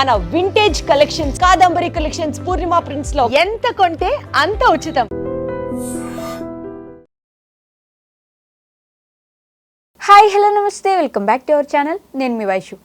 మన vintage collections Kadambari collections Purnima ప్రింట్స్లో ఎంత కొంటే అంత ఉచితం. Hi hello namaste. Welcome back to our channel నేను మీ వైషు.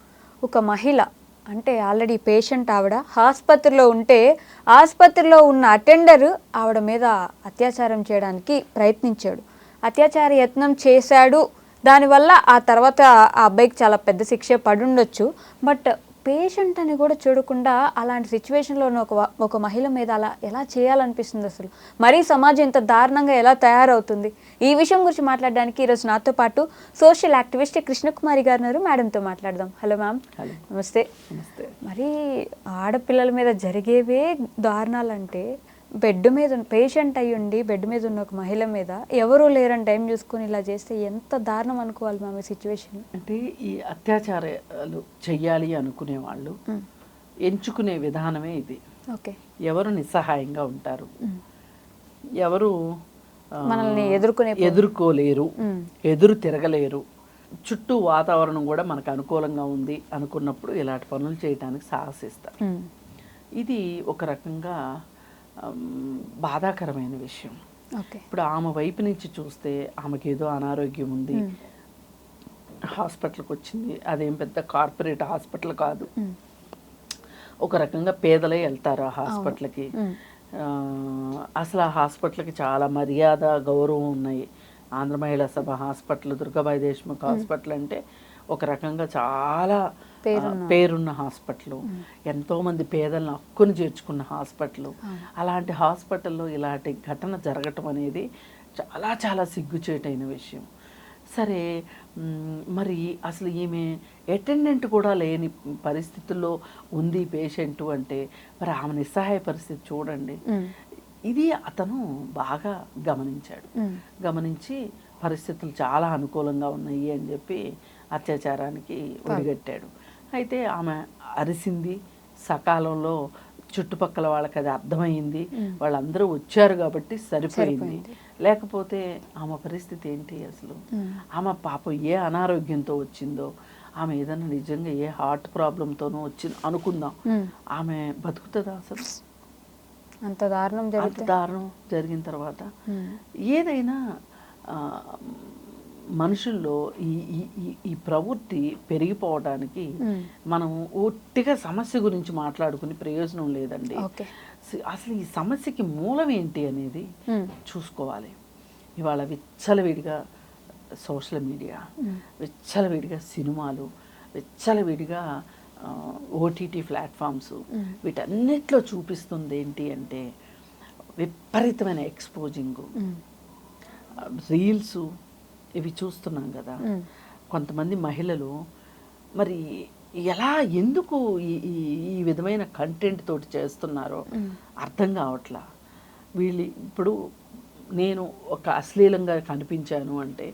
ఒక మహిళ అంటే ఆల్రెడీ పేషెంట్ ఆవిడ ఆసుపత్రిలో ఉంటే ఆసుపత్రిలో ఉన్న అటెండర్ ఆవిడ మీద అత్యాచారం చేయడానికి ప్రయత్నించాడు. అత్యాచార యత్నం చేశాడు. దానివల్ల ఆ తర్వాత ఆ అబ్బాయికి చాలా పెద్ద శిక్ష పడుండొచ్చు బట్ పేషెంట్ అని కూడా చూడకుండా అలాంటి సిచ్యువేషన్లో ఒక ఒక మహిళ మీద అలా ఎలా చేయాలనిపిస్తుంది అసలు? మరీ సమాజం ఇంత దారుణంగా ఎలా తయారవుతుంది? ఈ విషయం గురించి మాట్లాడడానికి ఈరోజు నాతో పాటు సోషల్ యాక్టివిస్ట్ కృష్ణకుమారి గారు ఉన్నారు. మేడంతో మాట్లాడదాం. హలో మ్యామ్ నమస్తే. మరి ఆడపిల్లల మీద జరిగేవే దారుణాలంటే బెడ్ మీద పేషెంట్ అయ్యి ఉండి బెడ్ మీద ఉన్న ఒక మహిళ మీద ఎవరూ లేరని టైం చూసుకొని ఇలా చేస్తే ఎంత దారుణం అనుకోవాలి ఈ సిచ్యువేషన్ అంటే ఈ అత్యాచారాలు చెయ్యాలి అనుకునే వాళ్ళు ఎంచుకునే విధానమే ఇది. ఓకే. ఎవరు నిస్సహాయంగా ఉంటారు? ఎవరు మనల్ని ఎదుర్కొనే ఎదుర్కోలేరు. ఎదురు తిరగలేరు. చుట్టూ వాతావరణం కూడా మనకు అనుకూలంగా ఉంది అనుకున్నప్పుడు ఇలాంటి పనులు చేయడానికి సాహసిస్తారు. ఇది ఒక రకంగా బాధాకరమైన విషయం. ఇప్పుడు ఆమె వైపు నుంచి చూస్తే ఆమెకి ఏదో అనారోగ్యం ఉంది. హాస్పిటల్కి వచ్చింది. అదేం పెద్ద కార్పొరేట్ హాస్పిటల్ కాదు. ఒక రకంగా పేదలే వెళ్తారు ఆ హాస్పిటల్కి. అసలు ఆ హాస్పిటల్కి చాలా మర్యాద గౌరవం ఉన్నాయి. ఆంధ్ర మహిళా సభ హాస్పిటల్ దుర్గాబాయి దేశ్ముఖ్ హాస్పిటల్ అంటే ఒక రకంగా చాలా పేరున్న- హాస్పిటల్. ఎంతో మంది పేదలను హక్కును చేర్చుకున్న హాస్పిటల్. అలాంటి హాస్పిటల్లో ఇలాంటి ఘటన జరగటం అనేది చాలా చాలా సిగ్గుచేటైన విషయం. సరే మరి అసలు ఈమె అటెండెంట్ కూడా లేని పరిస్థితుల్లో ఉంది పేషెంట్ అంటే మరి ఆమె నిస్సహాయ పరిస్థితి చూడండి. ఇది అతను బాగా గమనించాడు. గమనించి పరిస్థితులు చాలా అనుకూలంగా ఉన్నాయి అని చెప్పి అత్యాచారానికి ఒడిగట్టాడు. అయితే ఆమె అరిసింది సకాలంలో చుట్టుపక్కల వాళ్ళకి అది అర్థమైంది. వాళ్ళందరూ వచ్చారు కాబట్టి సరిపోయింది. లేకపోతే ఆమె పరిస్థితి ఏంటి అసలు? ఆమె పాపం ఏ అనారోగ్యంతో వచ్చిందో ఆమె ఏదైనా నిజంగా ఏ హార్ట్ ప్రాబ్లంతోనో వచ్చింది అనుకుందాం. ఆమె బతుకుతుందా అసలు? అంత దారుణం అంత దారుణం జరిగిన తర్వాత. ఏదైనా మనుషుల్లో ఈ ఈ ప్రవృత్తి పెరిగిపోవడానికి. మనం ఒట్టిగా సమస్య గురించి మాట్లాడుకుని ప్రయోజనం లేదండి అసలు ఈ సమస్యకి మూలం ఏంటి అనేది. చూసుకోవాలి ఇవాళ విచ్చలవిడిగా సోషల్ మీడియా విచ్చలవిడిగా సినిమాలు విచ్చలవిడిగా ఓటీటీ ప్లాట్ఫామ్స్ వీటన్నిటిలో చూపిస్తుంది ఏంటి అంటే విపరీతమైన ఎక్స్పోజింగ్. రీల్స్ ఇవి చూస్తున్నాం కదా. కొంతమంది మహిళలు మరి ఎలా ఎందుకు ఈ ఈ విధమైన కంటెంట్ తోటి చేస్తున్నారో అర్థం కావట్లా వీళ్ళు ఇప్పుడు నేను ఒక అశ్లీలంగా కనిపించాను అంటే.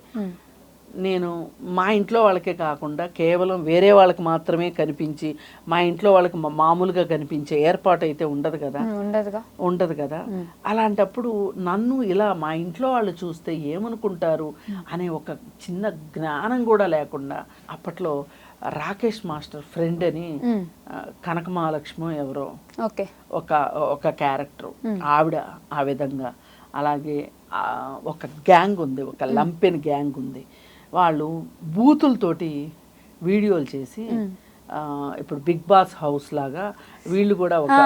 నేను మా ఇంట్లో వాళ్ళకే కాకుండా కేవలం వేరే వాళ్ళకి మాత్రమే కనిపించి మా ఇంట్లో వాళ్ళకి మామూలుగా కనిపించే ఏర్పాటు అయితే ఉండదు కదా. ఉండదుగా. ఉండదు కదా. అలాంటప్పుడు నన్ను ఇలా మా ఇంట్లో వాళ్ళు చూస్తే ఏమనుకుంటారు అనే ఒక చిన్న జ్ఞానం కూడా లేకుండా అప్పట్లో రాకేష్ మాస్టర్ ఫ్రెండ్ అని కనక మహాలక్ష్మి ఎవరో ఓకే. ఒక ఒక క్యారెక్టర్. ఆవిడ ఆ విధంగా. అలాగే ఒక గ్యాంగ్ ఉంది ఒక లంపెన్ గ్యాంగ్ ఉంది. వాళ్ళు బూతులతోటి వీడియోలు చేసి ఇప్పుడు బిగ్ బాస్ హౌస్ లాగా వీళ్ళు కూడా ఒక.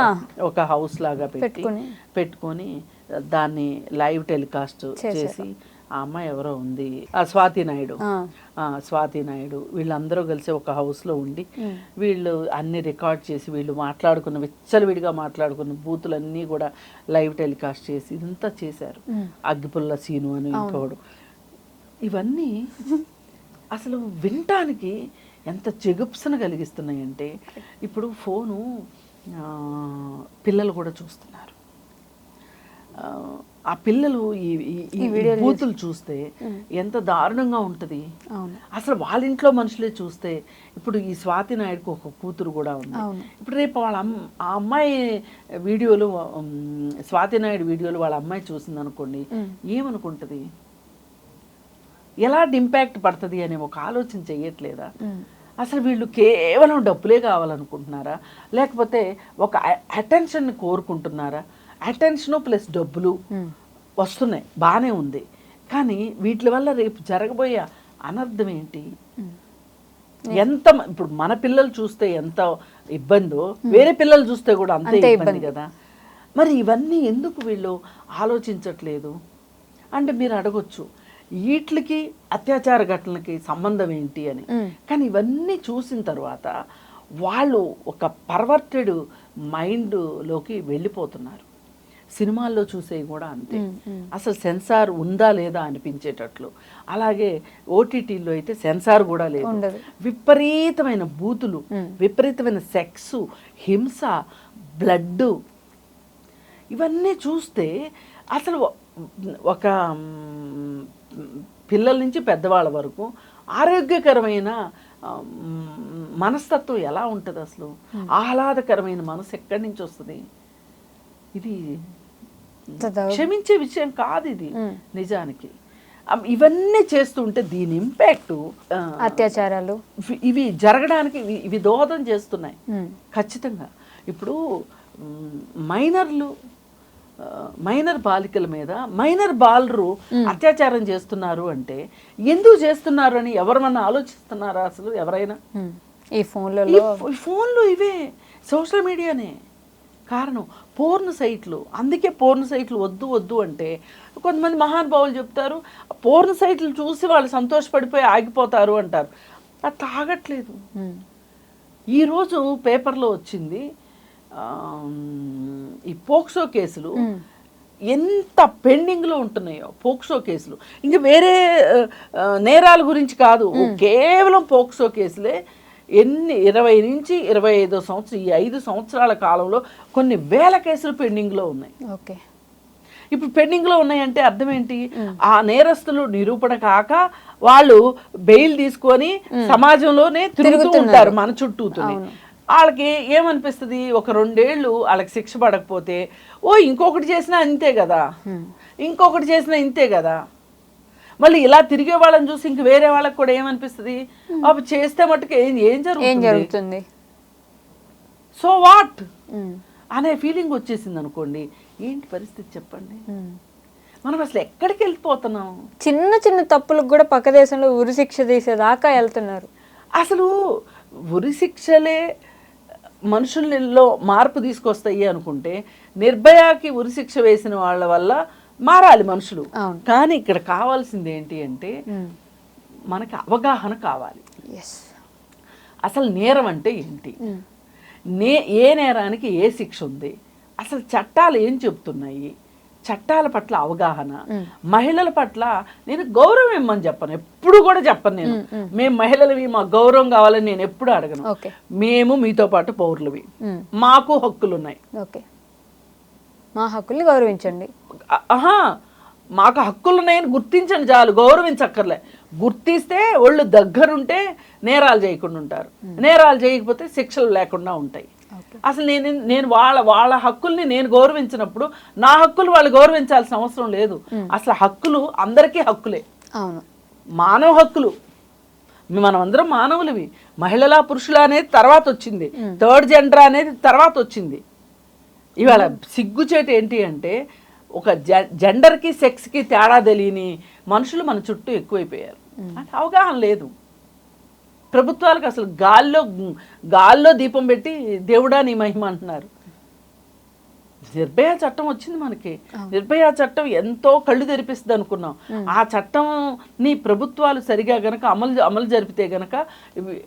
ఒక హౌస్ లాగా పెట్టి పెట్టుకొని. పెట్టుకొని దాన్ని లైవ్ టెలికాస్ట్ చేసి ఆ అమ్మాయి ఎవరో ఉంది. ఆ స్వాతి నాయుడు. స్వాతి నాయుడు. వీళ్ళందరూ కలిసి ఒక హౌస్లో ఉండి వీళ్ళు అన్ని రికార్డ్ చేసి వీళ్ళు మాట్లాడుకున్న విచ్చలవిడిగా మాట్లాడుకున్న బూతులన్నీ కూడా లైవ్ టెలికాస్ట్ చేసి ఇదంతా చేశారు. అగ్గిపుల్ల సీను అని ఇంకోడు. ఇవన్నీ అసలు వినటానికి ఎంత చెగుప్సన కలిగిస్తున్నాయంటే ఇప్పుడు ఫోను ఆ, పిల్లలు కూడా చూస్తున్నారు. ఆ, పిల్లలు ఈ ఈ- బూతులు చూస్తే ఎంత దారుణంగా ఉంటుంది. అసలు వాళ్ళ ఇంట్లో మనుషులే చూస్తే ఇప్పుడు ఈ స్వాతి నాయుడుకు ఒక కూతురు కూడా ఉంది. ఇప్పుడు రేపు వాళ్ళ అమ్మ ఆ అమ్మాయి వీడియోలు స్వాతి నాయుడు వీడియోలు వాళ్ళ అమ్మాయి చూసింది అనుకోండి ఏమనుకుంటుంది? ఎలాంటి ఇంపాక్ట్ పడుతుంది అనే ఒక ఆలోచన చెయ్యట్లేదా? మ్మ్. అసలు వీళ్ళు కేవలం డబ్బులే కావాలనుకుంటున్నారా? లేకపోతే ఒక అటెన్షన్ని కోరుకుంటున్నారా? అటెన్షన్ ప్లస్ డబ్బులు వస్తున్నాయి బాగానే ఉంది. కానీ వీటి వల్ల రేపు జరగబోయే అనర్థం ఏంటి? ఎంత ఇప్పుడు మన పిల్లలు చూస్తే ఎంత ఇబ్బందో వేరే పిల్లలు చూస్తే కూడా అంతే ఇబ్బంది. కదా. మరి ఇవన్నీ ఎందుకు వీళ్ళు ఆలోచించట్లేదు? అంటే మీరు అడగొచ్చు. వీటికి అత్యాచార ఘటనలకి సంబంధం ఏంటి అని. కానీ ఇవన్నీ చూసిన తర్వాత వాళ్ళు ఒక పర్వర్టెడ్ మైండ్లోకి వెళ్ళిపోతున్నారు. సినిమాల్లో చూసేవి కూడా అంతే. అసలు సెన్సార్ ఉందా లేదా అనిపించేటట్లు. అలాగే ఓటీటీలో అయితే సెన్సార్ కూడా లేదు. విపరీతమైన బూతులు విపరీతమైన సెక్స్ హింస బ్లడ్ ఇవన్నీ చూస్తే అసలు ఒక పిల్లల నుంచి పెద్దవాళ్ళ వరకు ఆరోగ్యకరమైన మనస్తత్వం ఎలా ఉంటుంది అసలు? ఆహ్లాదకరమైన మనసు ఎక్కడి నుంచి వస్తుంది? ఇది క్షమించే విషయం కాదు ఇది నిజానికి. ఇవన్నీ చేస్తుంటే దీని ఇంపాక్ట్ అత్యాచారాలు. ఇవి జరగడానికి ఇవి- దోహదం చేస్తున్నాయి. ఖచ్చితంగా. ఇప్పుడు మైనర్లు మైనర్ బాలికల మీద మైనర్ బాలరు అత్యాచారం చేస్తున్నారు అంటే ఎందుకు చేస్తున్నారు అని ఎవరమన్నా ఆలోచిస్తున్నారా అసలు ఎవరైనా. ఈ ఫోన్లలో ఫోన్లు ఇవే సోషల్ మీడియానే. కారణం పోర్న్ సైట్లు. అందుకే పోర్న్ సైట్లు వద్దు వద్దు అంటే కొంతమంది మహానుభావులు చెప్తారు పోర్న్ సైట్లు చూసి వాళ్ళు సంతోషపడిపోయి ఆగిపోతారు అంటారు. అది తాగట్లేదు. ఈరోజు పేపర్లో వచ్చింది ఈ పోక్సో కేసులు ఎంత పెండింగ్లో ఉంటున్నాయో పోక్సో కేసులు. ఇంకా వేరే నేరాల గురించి కాదు. కేవలం పోక్సో కేసులే ఎన్ని ఇరవై నుంచి ఇరవై ఐదో సంవత్సరం ఈ ఐదు సంవత్సరాల కాలంలో కొన్ని వేల కేసులు పెండింగ్లో ఉన్నాయి. ఓకే. ఇప్పుడు పెండింగ్లో ఉన్నాయంటే అర్థం ఏంటి? ఆ నేరస్తులు నిరూపణ కాక వాళ్ళు బెయిల్ తీసుకొని సమాజంలోనే తిరుగుతూ ఉంటారు మన చుట్టూతూనే. వాళ్ళకి ఏమనిపిస్తుంది? ఒక రెండేళ్ళు వాళ్ళకి శిక్ష పడకపోతే ఓ ఇంకొకటి చేసినా ఇంతే కదా. ఇంకొకటి చేసినా ఇంతే కదా. మళ్ళీ ఇలా తిరిగే వాళ్ళని చూసి ఇంక వేరే వాళ్ళకి కూడా ఏమనిపిస్తుంది? అప్పుడు చేస్తే మట్టుకు ఏం ఏం జరుగుతుంది? So what. అనే ఫీలింగ్ వచ్చేసింది అనుకోండి. ఏంటి పరిస్థితి చెప్పండి. మనం అసలు ఎక్కడికి వెళ్ళిపోతున్నాం? చిన్న చిన్న తప్పులకు కూడా పక్క దేశంలో ఉరి శిక్ష తీసేదాకా వెళ్తున్నారు. అసలు ఉరి శిక్షలే మనుషుల్లో మార్పు తీసుకొస్తాయి అనుకుంటే నిర్భయాకి ఉరి శిక్ష వేసిన వాళ్ళ వల్ల మారాలి మనుషులు. కానీ ఇక్కడ కావాల్సింది ఏంటి అంటే మనకి అవగాహన కావాలి. అసలు నేరం అంటే ఏంటి? నే ఏ నేరానికి ఏ శిక్ష ఉంది? అసలు చట్టాలు ఏం చెప్తున్నాయి? చట్టాల పట్ల అవగాహన మహిళల పట్ల నేను గౌరవం ఇమ్మని చెప్పను. ఎప్పుడు కూడా చెప్పను నేను. మేము మహిళలవి మా గౌరవం కావాలని నేను ఎప్పుడు అడగను. మేము మీతో పాటు పౌరులవి. మాకు హక్కులు ఉన్నాయి ఓకే. మా హక్కుల్ని గౌరవించండి. ఆహా మాకు హక్కులు ఉన్నాయని గుర్తించండి చాలు గౌరవించక్కర్లే. గుర్తిస్తే ఒళ్ళు దగ్గరుంటే నేరాలు చేయకుండా ఉంటారు. నేరాలు చేయకపోతే శిక్షలు లేకుండా ఉంటాయి. అసలు నేను నేను వాళ్ళ వాళ్ళ హక్కుల్ని నేను గౌరవించినప్పుడు నా హక్కులు వాళ్ళు గౌరవించాల్సిన అవసరం లేదు. అసలు హక్కులు అందరికీ హక్కులే. అవును. మానవ హక్కులు. మనం అందరం మానవులవి. మహిళల పురుషుల అనేది తర్వాత వచ్చింది. థర్డ్ జెండర్ అనేది తర్వాత వచ్చింది. ఇవాళ సిగ్గుచేటు ఏంటి అంటే ఒక జెండర్కి సెక్స్కి తేడా తెలియని మనుషులు మన చుట్టూ ఎక్కువైపోయారు. అంటే అవగాహన లేదు. ప్రభుత్వాలకు అసలు గాల్లో గాల్లో దీపం పెట్టి దేవుడా నీ మహిమ అంటున్నారు. నిర్భయ చట్టం వచ్చింది మనకి. నిర్భయ చట్టం ఎంతో కళ్ళు తెరిపిస్తుంది అనుకున్నాం. ఆ చట్టం నీ ప్రభుత్వాలు సరిగా గనక అమలు అమలు జరిపితే గనక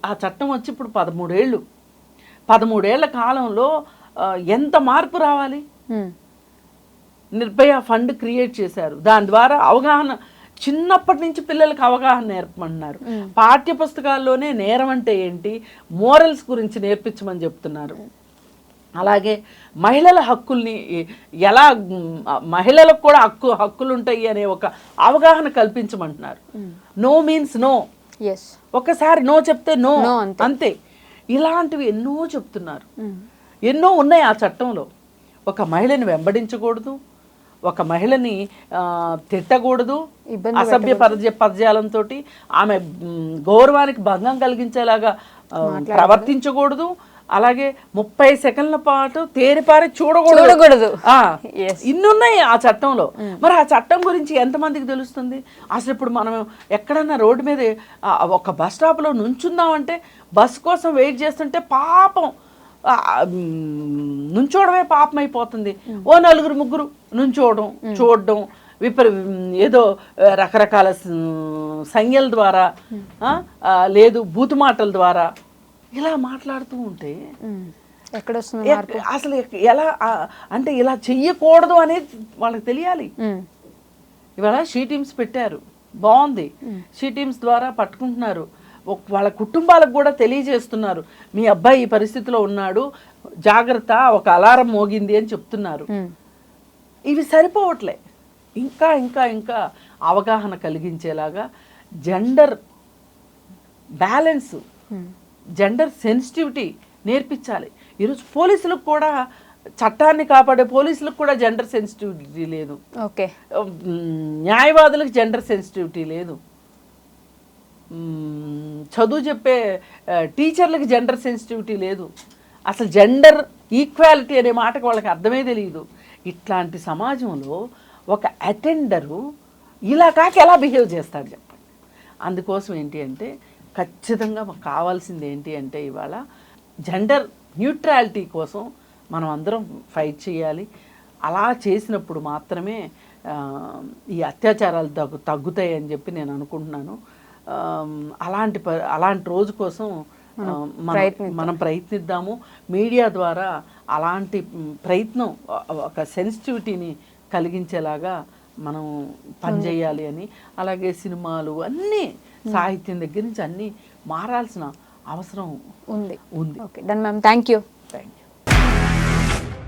ఆ చట్టం వచ్చి ఇప్పుడు పదమూడేళ్ళు. పదమూడేళ్ళ కాలంలో ఎంత మార్పు రావాలి. నిర్భయ ఫండ్ క్రియేట్ చేశారు. దాని ద్వారా అవగాహన చిన్నప్పటి నుంచి పిల్లలకు అవగాహన నేర్పమంటున్నారు పాఠ్య పుస్తకాల్లోనే నేరం అంటే ఏంటి? మోరల్స్ గురించి నేర్పించమని చెప్తున్నారు. అలాగే మహిళల హక్కుల్ని ఎలా మహిళలకు కూడా హక్కు హక్కులు ఉంటాయి అనే ఒక అవగాహన కల్పించమంటున్నారు. నో మీన్స్ నో ఒకసారి నో చెప్తే నో. అంతే. ఇలాంటివి ఎన్నో చెప్తున్నారు. ఎన్నో ఉన్నాయి ఆ చట్టంలో. ఒక మహిళని వెంబడించకూడదు. ఒక మహిళని తిట్టకూడదు అసభ్య పదజ పదజాలంతో ఆమె గౌరవానికి భంగం కలిగించేలాగా ప్రవర్తించకూడదు. అలాగే ముప్పై సెకండ్ల పాటు తేరిపారి చూడకూడదు. చూడకూడదు. ఇన్నున్నాయి ఆ చట్టంలో. మరి ఆ చట్టం గురించి ఎంతమందికి తెలుస్తుంది? అసలు ఇప్పుడు మనం ఎక్కడన్నా రోడ్డు మీద ఒక బస్ స్టాప్లో నుంచుందామంటే బస్ కోసం వెయిట్ చేస్తుంటే పాపం నుంచోవడమే పాపం అయిపోతుంది ఓ నలుగురు ముగ్గురు నుంచోవడం చూడడం విపరీ ఏదో రకరకాల సంజ్ఞల ద్వారా లేదు బూతు మాటల ద్వారా ఇలా మాట్లాడుతూ ఉంటే అసలు ఎలా అంటే ఇలా చెయ్యకూడదు అనేది వాళ్ళకి తెలియాలి. ఇవాళ షీ టీమ్స్ పెట్టారు. బాగుంది షీ టీమ్స్ ద్వారా పట్టుకుంటున్నారు. వాళ్ళ కుటుంబాలకు కూడా తెలియజేస్తున్నారు. మీ అబ్బాయి ఈ పరిస్థితిలో ఉన్నాడు జాగ్రత్త ఒక అలారం మోగింది అని చెప్తున్నారు. ఇవి సరిపోవట్లే. ఇంకా ఇంకా ఇంకా అవగాహన కలిగించేలాగా జెండర్ బ్యాలెన్స్ జెండర్ సెన్సిటివిటీ నేర్పించాలి. ఈరోజు పోలీసులకు కూడా చట్టాన్ని కాపాడే పోలీసులకు కూడా జెండర్ సెన్సిటివిటీ లేదు. ఓకే. న్యాయవాదులకు జెండర్ సెన్సిటివిటీ లేదు. చదువు చెప్పే టీచర్లకి జెండర్ సెన్సిటివిటీ లేదు. అసలు జెండర్ ఈక్వాలిటీ అనే మాటకు వాళ్ళకి అర్థమే తెలియదు. ఇట్లాంటి సమాజంలో ఒక అటెండరు ఇలా కాక ఎలా బిహేవ్ చేస్తాడు చెప్పండి. అందుకోసం ఏంటి అంటే ఖచ్చితంగా మాకు కావాల్సింది ఏంటి అంటే ఇవాళ జెండర్ న్యూట్రాలిటీ కోసం మనం అందరం ఫైట్ చేయాలి. అలా చేసినప్పుడు మాత్రమే ఈ అత్యాచారాలు తగ్గు తగ్గుతాయి అని చెప్పి నేను అనుకుంటున్నాను. అలాంటి ప అలాంటి రోజు కోసం మనం ప్రయత్నిద్దాము. మీడియా ద్వారా అలాంటి ప్రయత్నం ఒక సెన్సిటివిటీని కలిగించేలాగా మనం పనిచేయాలి అని అలాగే సినిమాలు అన్నీ సాహిత్యం దగ్గర నుంచి అన్నీ మారాల్సిన అవసరం ఉంది. ఉంది. Okay. Done ma'am thank you thank you